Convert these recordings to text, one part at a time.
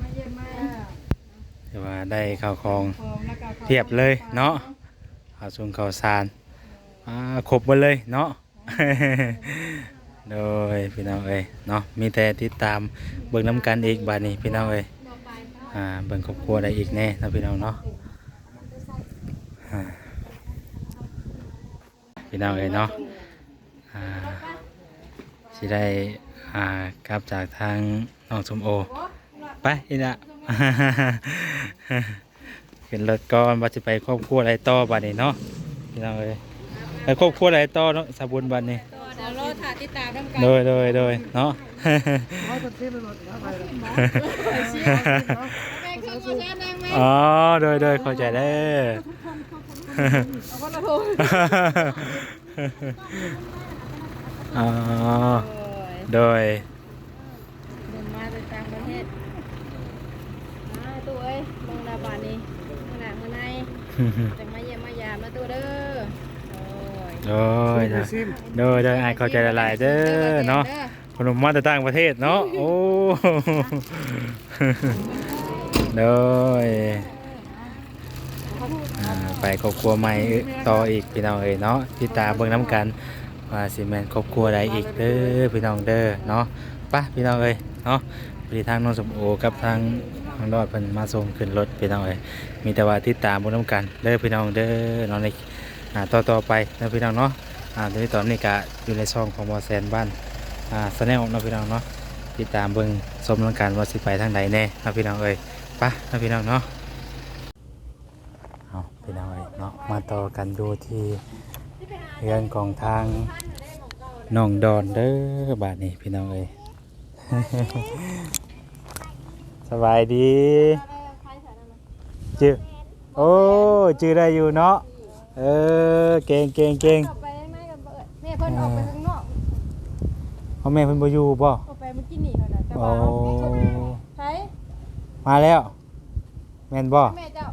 มาเยี่ยมมาแต่ว่าได้ข้าวของของแล้วก็เพียบเลยเนาะข้าวสุงข้าวสารอ่าครบหมดเลยเนาะ โดยพี่น้องเอ้ยเนาะมีแต่ติดตามเบิ่งน้ำกันอีกบาดนี้พี่น้องเอ้ยอ่าเบิ่งครอบครัวได้อีกแน่เนาะพี่น้องเนาะอ่าพี่น้องเอ้ยเนาะอ่าสิได้อ่ากลับจากทางน้องสมโอ ไปอีละขึ้นรถก่อนว่าจะไปครอบครัวอะไรต่อบัดนี้เนาะพี่น้องเอ้ยไปครอบครัวอะไรต่อเนาะสาบุญบัดนี้เดี๋ยวรอถ่ายติดตามน้ำกันโดยโดยโดยเนาะเอาตัดเส้นเลยนะไปเลยแม่ขึ้นมาแช่นั่งไหมอ๋อโดยโดยเข้าใจเด้อเอาคนละโทรอ๋อโอ้ยโดย เดินมาจากต่างประเทศมาตู้เอ้ยมองดาบานนี้ขนาดข้างใน จะมาเยี่ยมมายามนะตู้เด้อโอ้ยโดยนะโดยโดยอายเข้าใจละลายเด้อเนาะขนมมาจากต่างประเทศเนาะโอ้โดยอ่าไปครอบครัวใหม่ต่ออีกพี่น้องเอ้ยเนาะที่ตามเบิ่งน้ำกันว่าสิแม่นครอบครัวใดอีกเด้อพี่น้องเด้อเนาะไปะพี่น้องเอ้ยเนาะพอดีทางน้องสมโอกับทาง ทางรอดเพิ่นมาส่งขึ้นรถพี่น้องเอ้ยมีแต่ว่าติดตามบิ่งน้ำกันเด้อพี่น้องเด้อเนาะในอ่าต่อต่อไปเนาะพี่น้องเนาะอ่าตอนนี้ตอนนี้ก็อยู่ในช่องของบอแซนบ้านอ่าสแนลเนาะพี่น้องเนาะติดตามเบิ่งชมน้ำกันว่าสิไปทางใดแน่นะพี่น้องเอ้ยปะนะพี่น้องเนาะเอาพี่น้องเอ้ยเนาะมาต่อกันดูที่เรือนของทางน้องดอนเด้อบาทนี้พี่น้องเอ้ย สบายดีจื้อโอ้จื้อได้อยู่เนาะเออเก่งเก่งเก่งออกไปได้ไหมกันเปิดแม่เพิ่นออกไปข้างนอกพ่อแม่เพิ่นบ่อยู่บ่ออกไปเมื่อกี้นี่เท่านั้นแต่โอ้ว่าใช้มาแล้วแม่นบ่แม่เจ้า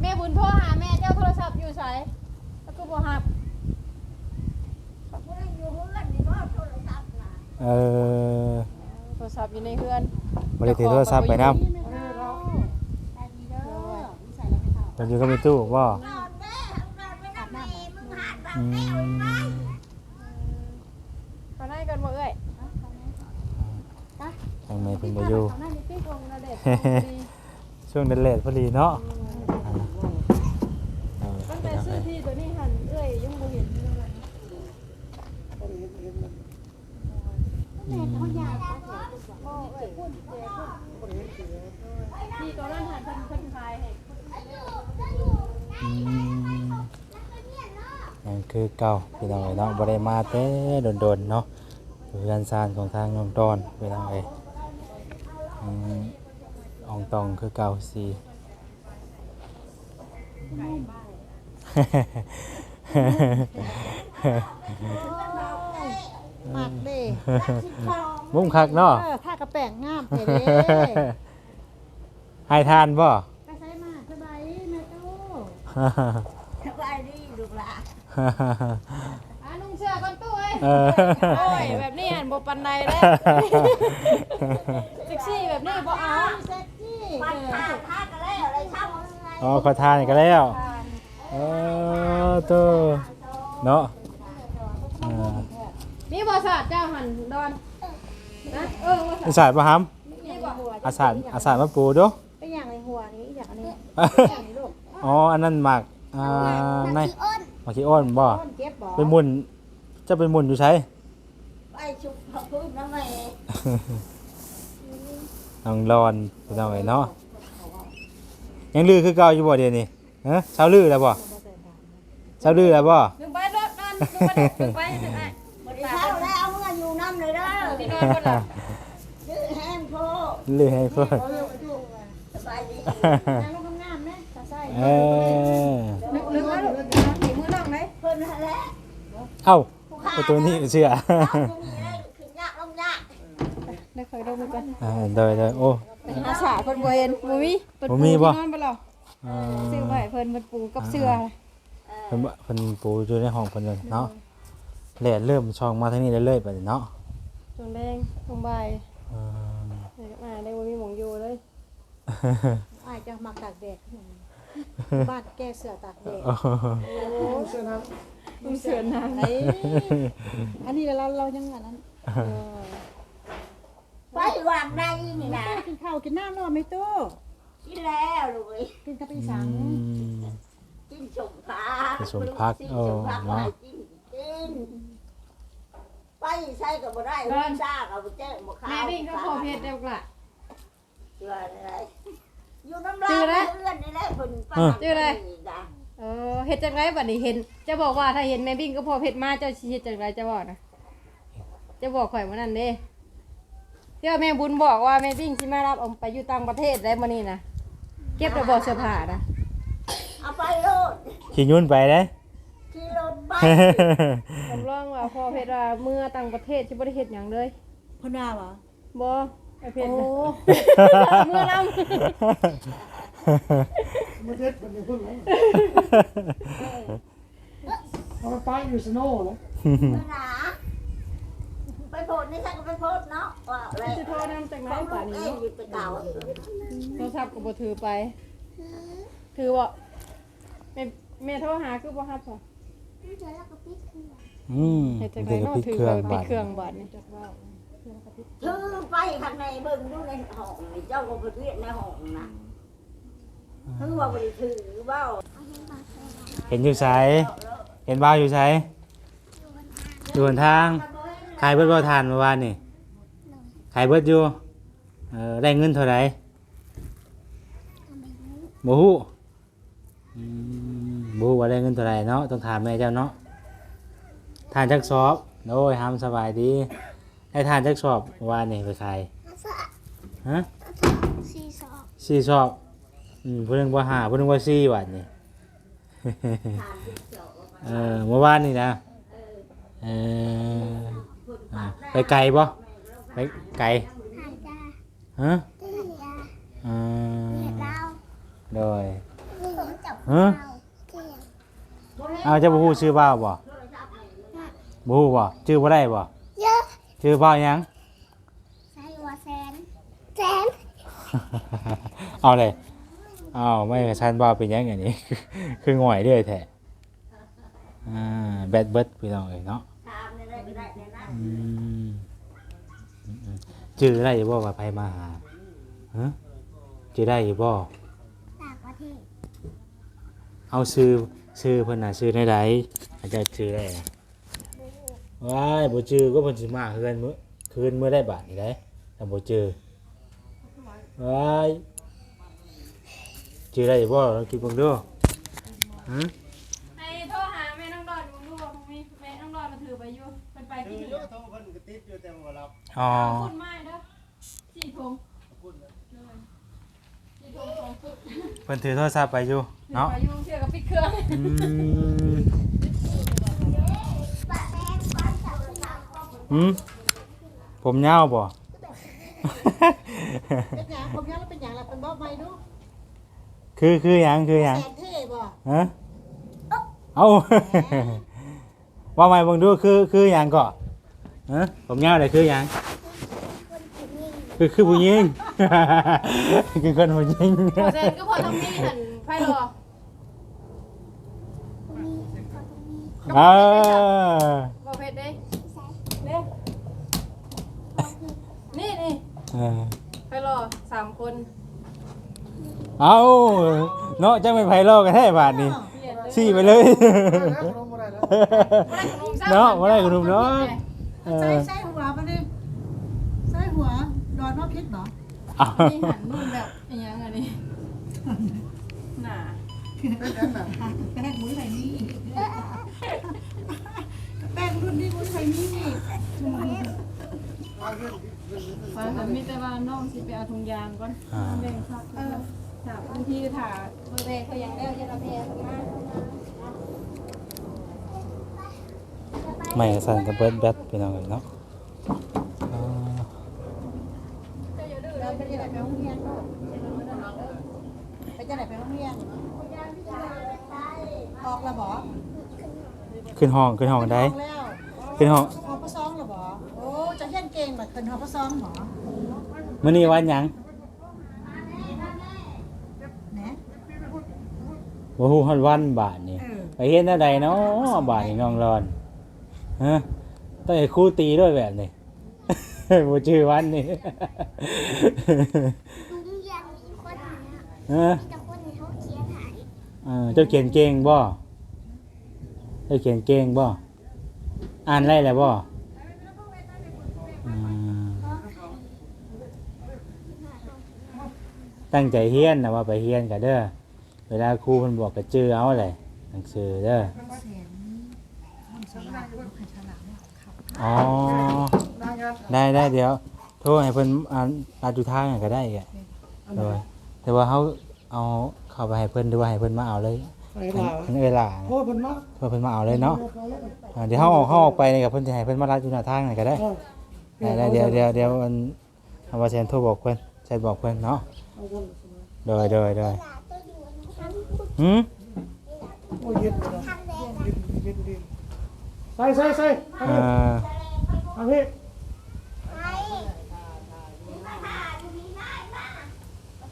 แม่บุญโทรหาแม่เจ้าโทรศัพท์อยู่ไสแล้วก็บ่รับเออโท รศัพท์อยู่ในเฮือนบ่ได้ถือโทรศัพท์ไปนำเพิ่นอยู่กับมีตู้บ่อืมตอนนั้นกันบ่เอ้ยทางแม่เพิ่นบ่อยู่นั่นนี่ติ๊กลงนะเด็กช่วงเดนเลดพอดีเนาะเออ ตั้ง เป็ แต่ นยังไง ซื้อที่ตัวนี้หันเอ้ยยังบ่เห็นเลย อืม ที่ตัวนั้นหันเพิ่นเพิ่นขายให้ อืมนั่น คือเก่าพี่น้องเอ๋ยเนาะบ่ได้มาแต่โดนๆเนาะอยู่เรือนซานของทางน้องดอนพี่น้องเอ๋ยอืมอองตองคือเก่าสีหมักเด้มุ้งคักเนาะเออถ้ากระแป้งงามเด้เด้ให้ทานบ่ไปใช้มาสบายดีแม่ตู้ อะนุ่งเสื้อก่อนตู้เอ้ยเออ โอ้ยแบบนี้หันบ่ปานใดแล้วเซ็กซี่แบบนี้บ่เอาเซ็กซี่อ๋อขอทานอีกแล้วเออตัวเนาะอ่านี่บ่สาดเจ้าหันดอนนะเออบ่สาดอาสาดป่ะฮัมนี่บ่หัวอาสาดอาสาดมาปูดูไปอย่างไรหัวนี้อย่างนี้ อ๋ออันนั้นหมักอ่าในห มักขี้อ้นบ่ต้นเก็บบ่ไปหมุนจะไปหมุนอยู่ใช้ไปชุบผักพื้นน้ำแม่น้องรอนพี่น้องเอ้ยเนาะยังลือคือเก่าอยู่บ่เดี๋ยวนี้ฮะเช้าลือแล้วบ่เช้าลือแล้วบ่ดึงไปรถนอนดึงไปดึงไปดึงไปเช้าแล้วเมื่ออยู่น้ำเลยเด้อที่นอนคนละยื้อแห้งโพลือให้เพิ่นสบายดีนั่งลงงามๆนะตาใส่เออ นึกนึกว่าลูกถีมือน้องไหน เพิ่นนั่นแหละ เอ้าประตูนี้เชื่อเอาตรงนี้เลยขึ้นยากลงยากได้เคยดูมือกันอ่าโดยโดยโอ้อาสาเพิ่นบ่เห็นบ่มีเพิ่นบ่ปูมีที่บ่นอนบ่ล่ะอ่าซื้อไว้เพิ่นเพิ่นปูกับเสื้อเพิ่นบ่เพิ่นปูอยู่ในห้องเพิ่นเลยเนาะแลดเริ่มช่องมาทางนี้เรื่อยๆไปเนาะจนแรงลงบ่ายเออเดี๋ยวอ้ายจะมาตากแดดบ้านแก้เสือตากแดดโอ้โอ้เสื้อนั้น มึงเสือนางไอ้อันนี้เราเรายังอันนั้นไปวางได้นี่นะกินข้าวกินน้ำแล้วไม่ตู้กินแล้วลูกเอ้ยกินกับอีสังอืมกินสมพักกินสมพักกินโอ้สมพักเนาะไว้กินกินไปใส่ก็บ่ได้ร้อนซ่าก็บ่แจ้งบ่ข้าวแม่วิ่งก็พอเพชรเดียวกละเชื่ออะไรอยู่น้ำลายชื่ออะไรเพื่อนนี่แหละเพิ่นไปชื่ออะไรนี่จ้ะเออ เฮ็ดจังไรบัดนี้เห็น จะบอกว่าถ้าเห็นแม่วิ่งก็พอเพชรมาเจ้าสิเฮ็ดจังไรจะบอกนะจะบอกข่อยว่านั่นเด้เที่ยวแม่บุญบอกว่าแม่วิ่งสิมารับเอาไปอยู่ต่างประเทศได้มื้อนี้นะเก็บระบอกเสื้อผ้านะเอาไปโลดขี่ยุ่นไปเด้ขี่รถไปผมลองว่าพอเพชรว่าเมื่อต่างประเทศสิบ่ได้เฮ็ดหยังเลยพนาวะบ่ไอ้เพชรโอ้นะเมื่อนำ มันเด็ดมันอยู่พุ่นเลยเอาไปป้ายอยู่สโน่เลยไปหนาไปโพดนี่ฉันก็ไปโพดเนาะว่าอะไรสิโทรนำจากไหนของป่าลูกนี้เอ้ยเนาะอยู่ไปเก่าโทรศัพท์ก็บ่ถือไป ถือบ่แม่แม่โทรหาคือบ่รับบ่อืมเฮ็ดจังไดเด็กก็เนาะพลิกถือเครื่องปิบัดดเครื่องบัดนี่จักว่าถือไปข้างในเบิ่งดูในห้องนี่เจ้าก็ไปเรียนในห้องนะ ถือว่าบ่ได้ถือเบ้าเห็นอยู่ไสเห็นบ้าวอยู่ไสอยู่หนทางขายเบิดบ่ทานเมื่อวานนี่ขายเบิดอยู่เออได้เงินเท่าไหร่บ่ฮู้อืมบ่ฮู้ว่าได้เงินเท่าไหร่เนาะต้องถามแม่เจ้าเนาะทานจักสอบโอ้ยหามสบายดีให้ทานจักสอบเมื่อวานนี่ไปขายฮะสี่สองสี่สอบ อืมผู้หนึงว่าห้าผู้หนึงว่าสี่บาทนี่ เออเมื่อวานนี่นะเอออ่าไปไกลปะไปไกลหายใจฮะเตี้ยอ่าเห็ดดาวโดยผมจับฮะดาวเตี้ยเอาเจะบูฮู้ชื่อบ้าวบ่บูฮู้บ่ชื่อบ่ได้บ่เยอะชื่อบ้าวหยัง ใส่หัวแสนแสนเอาเลยเอาไม่กระชันบ้าวเป็นหยังอย่างนี้คือง่อยเรื่อยแท้อ่าแบดเบิดพี่น้องเอ้ยเนาะถามในได้ก็ได้ในนั้นอืมอืมอืมจื้อได้อยู่บ่ว่าไปมาหาฮะจื้อได้อยู่บ่ต่างประเทศเอาซื้อซื้อเพิ่นน่ะซื้อในใดอาจจะซื้อได้นะว้ายบ่จื้อก็เพิ่นสิมาคืนมื้อคืนมื้อได้บาทนี่ได้ถ้าบ่จื้อว้าย จื้อได้อยู่บ่ลองคิดเบิ่งดูฮะไอ้โทรหาแม่น้องดอนมึงดูว่ามีแม่น้องดอนมาถือไปอยู่เพิ่นไปที่เยอะโทรเพิ่นก็ติดอยู่แต่บ่รับอ๋อพุ่นไม้เด้อสี่ถุงสี่ถุงสองฟุตเพิ่นถือโทรศัพท์ไปอยู่เนาะไปอยู่เชื่อกับปิดเครื่องอืมหืมผมยาวบ่เป็นหยังผมยังแล้วเป็นหยังล่ะเป็นบ่ใหม่ดู คือคือหยังคือหยังแสนเท่บ่ฮะเอา ว่าไม่เบิ่งดูคือคือหยังก่อฮะผมยาวเลยคือหยังคือคือผู้หญิง คือคนผู้หญิงพอเซนก็พอต้องมีหันไพ่รอเออบ่เพชรเด้เด้นี่นี่เออไพ่รอสามคน เอาเนาะจังเป็นไผโลกันแท้บาทนี่เปลี่ยนเลยซี่ไปเลยแล้วลงบ่ได้แล้วเนาะบ่ได้ขนมเนาะเอใส่อใส่หัวมาดิใส่หัวดอนว่าพิษบ่เอานี่หันนุ่นแบบอย่างยังอันนี้หนาเป็นอันน่ะแป้งมุ้ยไผ่นี่แป้งรุ่นนี้มุ้ยไผ่นี่ฟังแต่มีแต่ว่าน้องสิไปเอาถุงยางก่อนอ่าแบ่งครับเออ ถามบางทีถาเบอร์เบเขายังได้จะรับแพรมาไม่สั่นกับเบิดแบตพี่น้องเอ้ยเนาะอ่าเราไปจะไหนไปโรงเรียนไปจะไหนไปโรงเรียนออกแล้วบ่ขึ้นห้องขึ้นห้องได้ออกแล้วขึ้นห้องหอพระซองแล้วบ่โอ้จะเฮียนเก่งแบบขึ้นหอพระซองหรอมื้อนี้วันหยัง บ่ฮู้ฮอดวันบาทนี่ไปเฮ็ดแนวใดเนาะบาทนี่น้องรอนฮะต้องให้ครูตีด้วยแบบนี้ บ่ชื่อวันนี่ ลุงเรียนมีคนเนี้ยฮะมีแต่คนนี้เขาเขียนหายเออเจ้าเขียนเก่งบ่เจ้าเขียนเก่งบ่อ่านได้แล้วบ่อืมตั้งใจเฮียนนะว่าไปเฮียนกันเด้อ เวลาครูเพิ่นบอกก็จื้อเอาเลยหนังสือเด้ออ๋อได้ได้เดี๋ยว โทรให้เพิ่นอ่านตาจุทางให้ก็ได้แกโดยแต่ว่าเขาเอาเข้าไปให้เพิ่นหรือว่าให้เพิ่นมาเอาเลยไอ้อันลาอันเวลาโอ้เพิ่นมาเพื่อเพิ่นมาเอาเลยเนาะอ่าเดี๋ยวเขาออกเขาออกไปนี่กับเพิ่นจะให้เพิ่นมารับจุหน้าทางไหนก็ได้เออได้ได้เดี๋ยวเดี๋ยวเดี๋ยวมันเอาว่าแซนโทรบอกเพิ่นแซนบอกเพิ่นเนาะเอาคนโดยโดยโดย หลาตัวอยู่ทำ หืมโอ้ยเย็นเลยนะทำแดงเย็นเย็นเย็นใส่ใส่ใส่เอาอ่พี่าเอาพี่ไป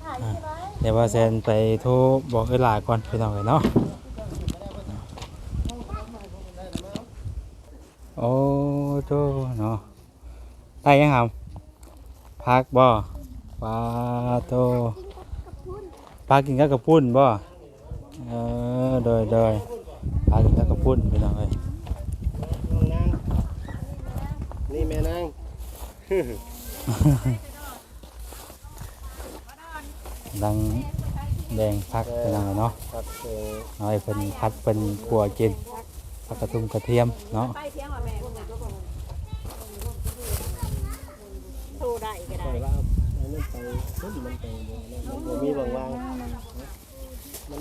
ถ่ายที่ร้อยเดี๋ยวว่าแซนไปโทรบอกเวลาก่อนพี่น้องเลยเนาะโอ้โตเนาะได้ยังครับพักบ่ปลาโตปลากินกับกระปุ้นบ่ เออโดยโดยปลากินกับกระปุ้นพี่น้องเลยนางนี่แม่นาง ดังแดงพักพี่น้องเลยเนาะครับเออเอาให้เพิ่นพัดเพิ่นขัวกินผักกระทุ่มกระเทียมเนาะไปเที่ยงว่าแม่โทรได้ก็ปได้ล่อยว่าเอาอันนั้นไปขึ้นมันไปบ่นั่นบ่มีบางวางมันบ่มีบางวางอื ไป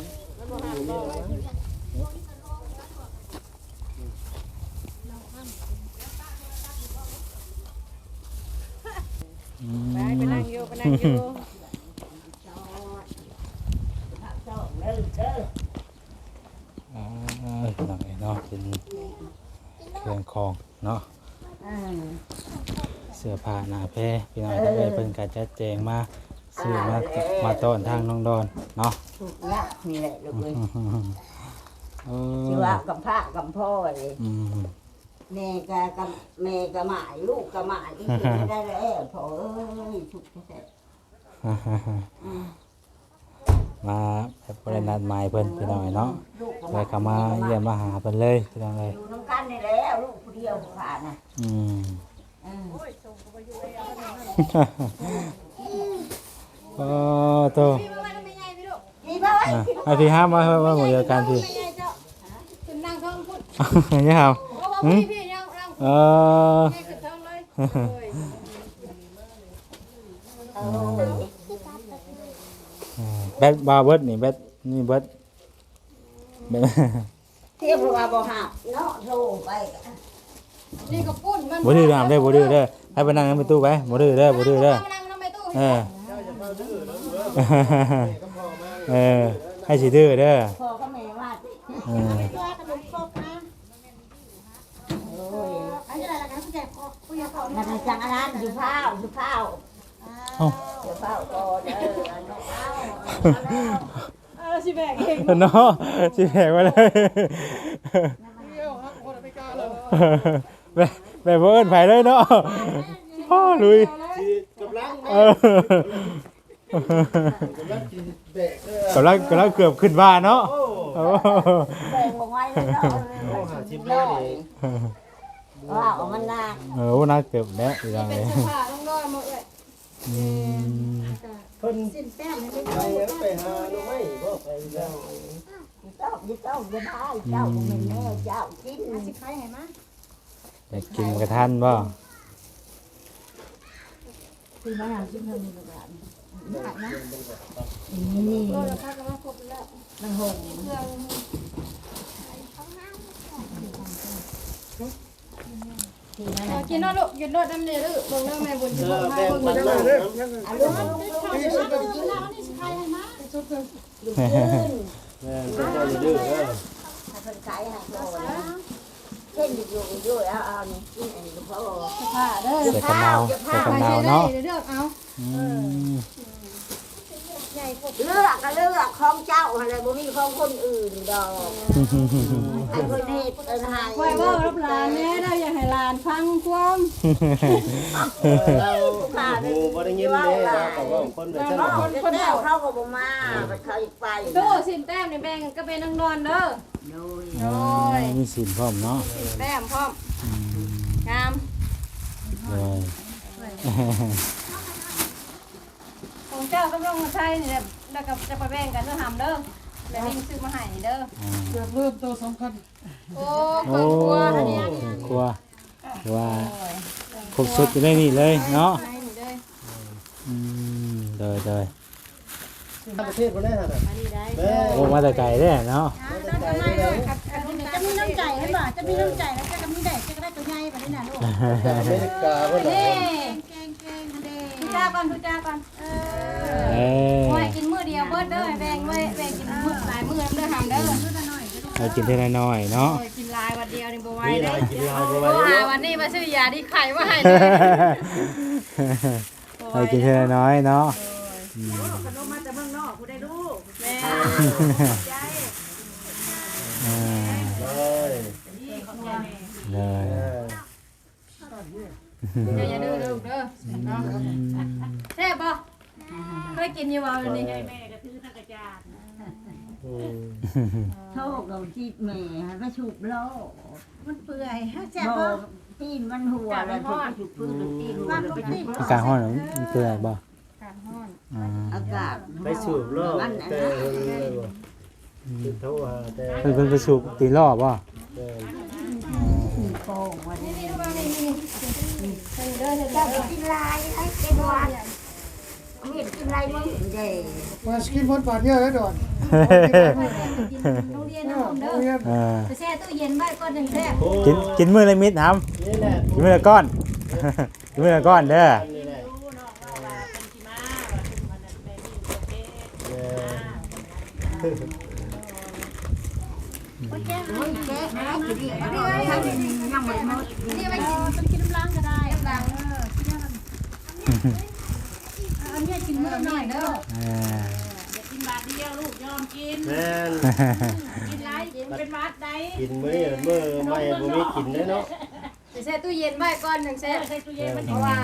มไปนั่งอยู่ไปนั่งอยู่อ่าพี่น้องเลยเนาะเป็นเครื่องของเนาะเสื้อผ้าหน้าแพรพี่น้องทางเอ้ยเพิ่นก็จัดแจงมา ซื้อมามาต้อนทางน้องดอนเนาะถูกยากนี่แหละลูกเอ้ยเออที่ว่ากับพระกับพ่อเลยอืมแม่กะกับแม่กะหมายลูกกะหมายที่กินไม่ได้แล้วพ่อเอ้ยถูกแท้ๆอืมมาแบบบ่ได้นัดหมายเพิ่นพี่น้องเนาะลูกกะหแล้มาวยก็มาเยี่ยมมาหาเพิ่นเลยพี่น้องเลย อยู่น้ำกันนี่แล้วลูกผู้เดียวผ่านน่ะอืมอืม โอ้โตนี่พ่ออะไอาพี่ห้ามมามาหมู่เดียวกันพี่ขึ้นนั่งเทิงพุ่นเนี่ยครับเพราะว่าพี่พี่ยังนั่งเออ แม่ขึ้นเทิงเลยโอ้ยเออแบดบาร์เบิร์ดนี่แบดนี่เบิร์ดแบดเที่ยวเพราะว่าบ่หับเนาะโทรไปกะนี่ก็ปุ้นมันบ่ดื้อน้ำเด้อบ่ดื้อเด้อให้ไปนั่งในประตูไปบ่ดื้อเด้อบ่ดื้อเด้อนั่งนั่งไปตู้เออ เออให้สิดื้อเด้อพ่อก็แม่ว่าเออตัวขนมครกนะโอ้ยอันนี้อะไรกันผู้ใหญ่ครกผู้ใหญ่ครกมันจังอันนั้นอยู่ข้าวอยู่ข้าวเอ้าอยู่ข้าวก่อนเด้ออันนั้นเอาเออสิแบกเองเนาะสิแหกมาเลยเดี๋ยวครับคนไม่กล้าเลยแบบแบบบ่เอิ้นไผเลยเนาะพ่อลุยสิกำลังเออกำลัง กินแบกเด้อกำลังกำลังเกือบขึ้นบ้านเนาะโอ้โอ้แบ่งบอกไว้เลยเนาะโหหาชิมได้นี่ว่าเอามันนาเออน่าเกือบแล้วอีกอย่างเป็เลนยเสื้อผ้าต้องรอหมดเลยอืมเพิ่นสิ้นแป้งไม่ไปได้ยังไปหาหน่อไม้บ่ไปแล้วเจ้าอย่าเจ้าอย่าได้เจ้าบ่แม่นแม่เจ้ากินสิใครให้มาอยากกินกระทันบ่คือมาหากินเท่านี้ละกันขายนะนี่ก็ราคาก็มาครบแล้วมันหงเครื่องที่นั่ นเอาน่ะกินเนาะลูกกินรถน้ำเดือดเบิ่งเด้อแม่บุญเอสิบ่อมาแบ่งเบิ่งปันเด้อมาเด้ออะลูกลูกลูกข้าวจะมากินแล้วนี่สิใครให้มาลูกขึ้นแม่ก็บ่ดื้อเด้อถ้าเพิ่นขายให้โตนะเช่นอยู่อยู่เอาเอานี่กินอันนี้ก็พอผ้าเด้อใส่กระนาวใส่กระนาวเนาะเลือกเอาอืม ใหญ่เลือกก็เลือกของเจ้าอะไรบ่มีของคนอื่นดอกไอ้คนเฮ็ดเอิ้นให้คอยเว่ารับหลานแน่ได้อยากให้หลานฟังความเราโอ้บ่ได้ยินเด้เราก็ว่าคนแบบนั้นคนคนแล้วเขาก็บ่มาบัดเขาอีกไปโตสินแต้มนี่แบ่งก็เป็นนังนอนเด้อโดยโอ้ยมีสินพร้อมเนาะสินแต้มพร้อมงามเลย ของเจ้าก็ต้องมาใช้นี่แหละแล้วก็จะไปแบ่งกันเด้อหำเด้อแล้วนี่ซื้อมาให้เด้อเกือบเริ่มตัวสำคัญโอ้โอ้เปิดครัวอันนี้ครัวว่าครบสุดอยู่ได้นี่เลยเนาะให้นี่เลยอืมเดยเดยประเทศบ่ได้หั่นน่ะอันนี้ได้แม่โอ้มาแต่ไกลเด้เนาะจะมีน้ำใจให้บ่จะมีน้ำใจแล้วจะก็มีได้จะก็ได้ตัวใหญ่ไปนี่น่ะลูกอเมริกาเพิ่นน่ะนี่เก่งเก่งเด้ทุ จ้าก่อนทุจ้าก่อนเอเอออไว้กินมื้อเดียวเบิดเด้อให้แบ่งไว้แบ่งกินมื้อหลายมื้อน้ำเด้อหำเด้อเรากินได้น้อยๆเนาะ โอ้ยกินหลายวันเดียวนี่บ่ไหวมีหเด้ลาอยกินหลายบ่ไหวโทรหาเนาะวันนี้มาซื้อยาที่ไข่มาให้เลยเรากินได้น้อยๆเนาะขนมมาจากเมืองนอกกูได้ลูกแม่อ่าเอ้ยเลย เออเดี๋ยวอย่าดื้อลูกเด้อเนาะแซ่บบ่เคยกินอยู่บ่อันนี้อืมโชคเราจีบแม่ให้มาฉุบโลกมันเปื่อยฮะแซ่บบ่บ่ตีนมันหัวแล้วถูกฉุบพื้นหรือตีนหัวแล้วไปฉุบอากาศร้อนมันเปื่อยบ่การฮ้อนอ่าอากาศไปสูบโลกมันแต่เพิ่นเลยบ่ติดโทรหาแต่เพิ่นเพิ่นไปสูบตีรอบบ่เออ โป่งวันนี้นี่ดูว่านี่นี่ใส่เด้อใส่เจ้าเด้อกินลายไอ้เป็นวันมีดกินลายมึงเด้มาสกินบนบาทเยอะแล้วดอนกินโรงเรียนน้ำเด้ออ่าไปแช่ตู้เย็นไว้ก่อนจังแซ่บโอ้กินกินมื้อละมิดทนี่แหละำกินมื้อละก้อน กินมื้อละก้อนเด้อนี่แหละเออมึงแกะนะกินดิทั้งยั งไม่หมดนี่ไปกินต้องกินน้ำล้างก็ได้ล้างอันนี้กินมื้อหน่อยเด้ออ่าแม่นกินไรกินเป็นมัดได้กินมื้อนี้มื้อไม่บ่มีกินเด้เนาะไปแช่ตู้เย็นไว้ก่อนจังแซ่บเพราะว่า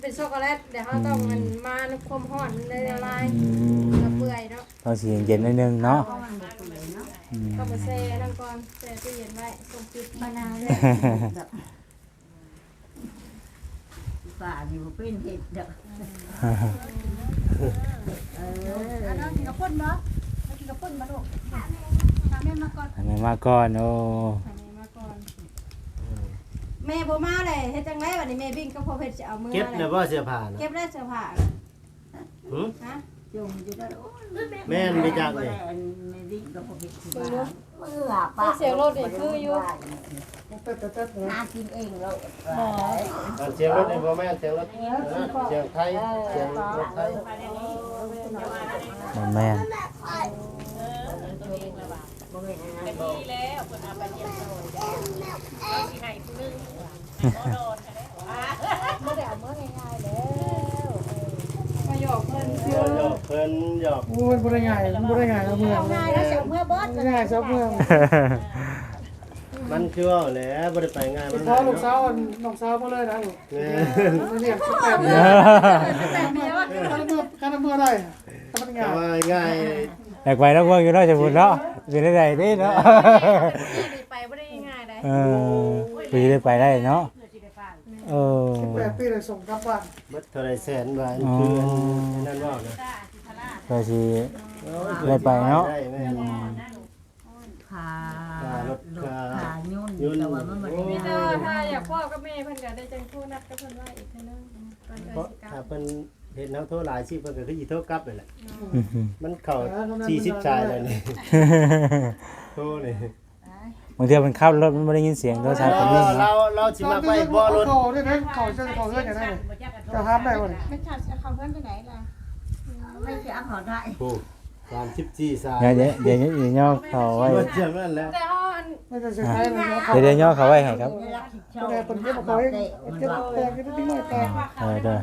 เป็นช็อกโกแลตเดี๋ยวเขาต้องมันมาในความร้อนมันได้ละลายอืมกระเปื่อยเนาะตอนสิเย็นๆนิดนึงเนาะอืมต้องมาแช่นั่นก่อนแช่ตู้เย็นไว้ส่งปิดมะนาวเลยป่าอยู่เป็นเห็ดเด้อเอออันนั้นกินกับป่นบ่กินกับป่นบ่ลูกถามแม่มาก่อน อันนี้มาก่อนโอ้อันนี้มาก่อนแม่บ่มาเลยเฮ็ดจังได๋บัดนี้แม่วิ่งก็พอเฮ็ดจะเอามือเก็บเลแล้ยวบ่เสื้อผ้าน่ะเก็บได้เสื้อผ้าหึฮะ จงอยู่ได้โอ้ยแม่นไปจักนี่ในดิ้งก็พอเห็ดที่เบิ่บ้างดูนเมื่อป้าเสียงรถนี่คืออยู่เต๊ะเต๊ะหากินเองแล้วอันเสียงรถนี่บ่แม่นเสียงรถเสียงไทยเสียงรถไทยบ่แม่นมาหยอกเพิ่น หยอก เพิ่นหยอกโอ้ยบ่ได้ง่ายบ่ได้ง่ายเอาเมืองง่ายแล้วเสียเมื่อบอสบ่ได้ง่ายเจ้าเมืองมันคือว่าแหละบ่ได้ไปง่ายมันพอลูกสาวน้องสาวบ่เลยนะลูกแม่นมันเรียกสิบแปดเดือนแปดเดือนกันเมื่อกันเมื่อได้แต่มันแต่ง่ายว่าง่ายอยากไปแล้วเมืองอยู่เนาะจะพูดเนาะสิได้ได้เด้เนาะไปบ่ได้ง่ายๆได้เออปีได้ไปได้เนาะ เออแปดปีเลยส่งกลับบ้านมัดเท่าไรแสนบาทคืออันนั่นว่านะก็สิ ได้ไปเนาะ ได้แม่ขาขายุ่นแต่ว่ามันมันมีง่าแต่ว่ายถ้าอยากพ่อกับแม่เพิ่นก็ได้จังคู่นัดกับเพิ่นไว้อีกเทื่อนึงก่อนเพเอ้ราะยสิกลัถ้าบเป็นเห็นน้ำโทษหลายชีพเพิ่นก็คือสิโทษกลับไปแหละอื้อหือมันเข้า40ชายเลยนี่โทษนี่ บางทีมันขับรถมันไม่ได้ยินเสียงโทรศัพท์ก็มีเราเนาะเราสิมาไปบ่รถเขาได้ไหมเขาจะเขาเลื่อนอย่างไรจะห้ามได้บ่ไม่ขาดเขาเพื่อนไปไหนล่ะไม่ใช่เอาเขาได้โอ้34สายเดี๋ยวเดี๋ยวเดี๋ยวเดี๋ยวย่อเขาไว้บ่เจียมนั่นแล้วแต่เฮาอันไม่จะใช้เลยนะเดี๋ยวเดี๋ยวย่อเขาไว้ให้ครับก็ได้คนเก็บเอาไว้เก็บแต่ก็ได้ทิ้งไว้แต่เออเด้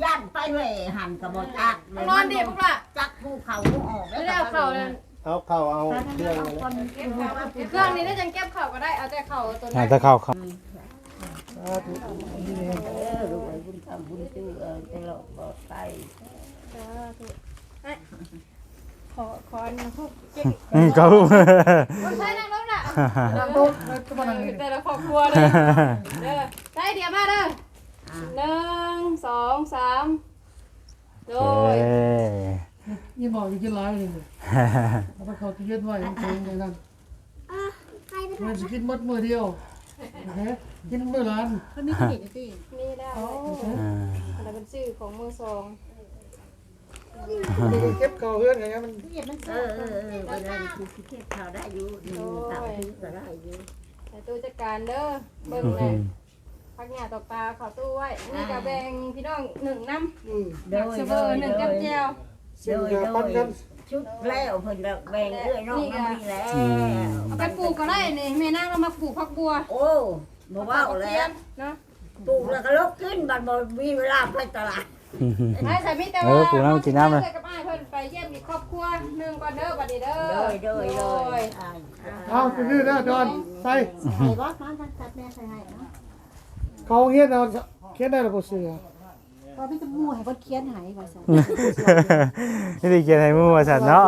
อย่านไปเว่หันกระบอกจักนอนดิพวกล่ะจักภูเขาภูออกไม่ได้เอาเข่าเลย เอาเข้าเอาเครื่องเลยเครื่องนี้ได้จังเก็บเข่าก็ได้เอาแต่เข่าตัวอานั้จนจะเข้าเข้าเออลูกไอ้บุญคำบุญชื่อเออตลอดปลอดภัยขอขออันนี้พวกเก็บอืมเขาคนใช้นั่งรถน่ะแต่ละครอบครัวเลยเด้อได้เดี๋ยวมาเด้อหนึ่งสองสามโดโอย เค ยี่บอกอยู่ที่ร้ายเลยเนี่ย แล้วก็เขาที่ยึดไว้มันเป็นอย่างนั้นมันจะกินหมดมือเดียวนะฮะกินมือล้านเพิ่นมีที่อยู่ที่นี่ได้อ่าอะไรเป็นชื่อของมือสองเก็บเก่าเพื่อนอย่างเงี้ยมันที่มันเออเออเออเวลาคือสิเก็บเขาได้อยู่หนึ่งสามที่ก็ได้อยู่ใส่ตู้จัดการเด้อเบิ่งเลยพักหญ้าตกปลาเขอตู้ไว้นี่กับแบ่งพี่น้องหนึ่งน้ำอืมโดหนักยเสโดเบอยร์หนึ่งโดกับยแก้วสิ่งจะปั้นกั นชุดแล้วเพิ่นแบบแบ่งเรื่อยน้องมันมีแล้วเอาไปปลูกก็ได้นี่แม่นางเรามาปลูกผักบัวโอ้บ่ว่าแล้วเนาะปลูกแล้วก็ลกขึ้นบัดบ่มีเวลาไปตลาดไอ้สามีแต่เอว่าอปลูกน้ำกินน้ำเลยกับอ้ายเพิ่นไปเยี่ยมอีกครอบครัวหนึ่งก่อนเด้อบัดนี้เด้อโดยโดยโดยเอาไปดื้อนะดอนไปใส่บ่มาตัดแม่ใส่ให้เนาะเขาเฮียนเอาเขียนได้หรือเปล่าเสือ พอพี่จะมู่ให้เพิ่นเขียนให้ว่าซั่นนี่ได้เกียรติให้มือว่าสัตว์เนาะ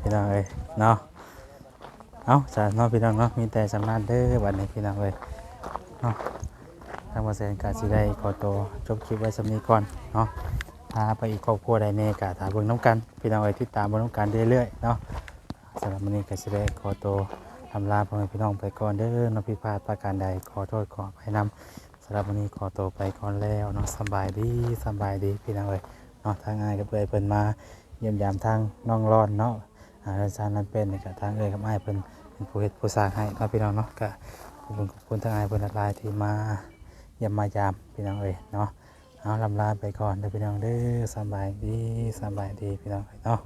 พี่น้องเอ้ยเนาะ เอาสารเนาะพี่น้องเนาะ มีแต่สำนักเด้อวันนี้พี่น้องเอ้ยเนาะทางบริษัทกาสิได้ขอตัวจบคลิปไว้สำนี้ก่อนเนาะพาไปอีกครอบครัวใดเนกาถามเบิ่งน้ำกัน พี่น้องเอ้ยติดตามเบิ่งน้ำกันเรื่อยๆเนาะสำหรับวันนี้กาสิได้ขอตัว ทำลาพ่อแม่พี่น้องไปก่อนเด้อนาะผิพาดประการใดขอโทษขออภัยนำสำหรับวันนี้ขอตัวไปก่อนแล้วเนาะสบายดีสบายดีพี่น้องเอ้ยเนาะทางง่ายกับเอ้ยเพิ่นมาเยี่ยมยามทางน้องร้อนเนาะอาจารย์นั้นเป็นนี่ก็ทางเอ่ยกับไอ้เพิ่นเป็นผู้เฮ็ดผู้สร้างให้เนาะพี่น้องเนาะก็ขอบคุณขอบคุณทางไอ้เพิ่นหลายที่มาเยี่ยมมายามพี่น้องเอ้ยเนาะเอาลำลาไปก่อนเด้อพี่น้องเด้อสบายดีสบายดีพี่น้องเอ้ยเนาะ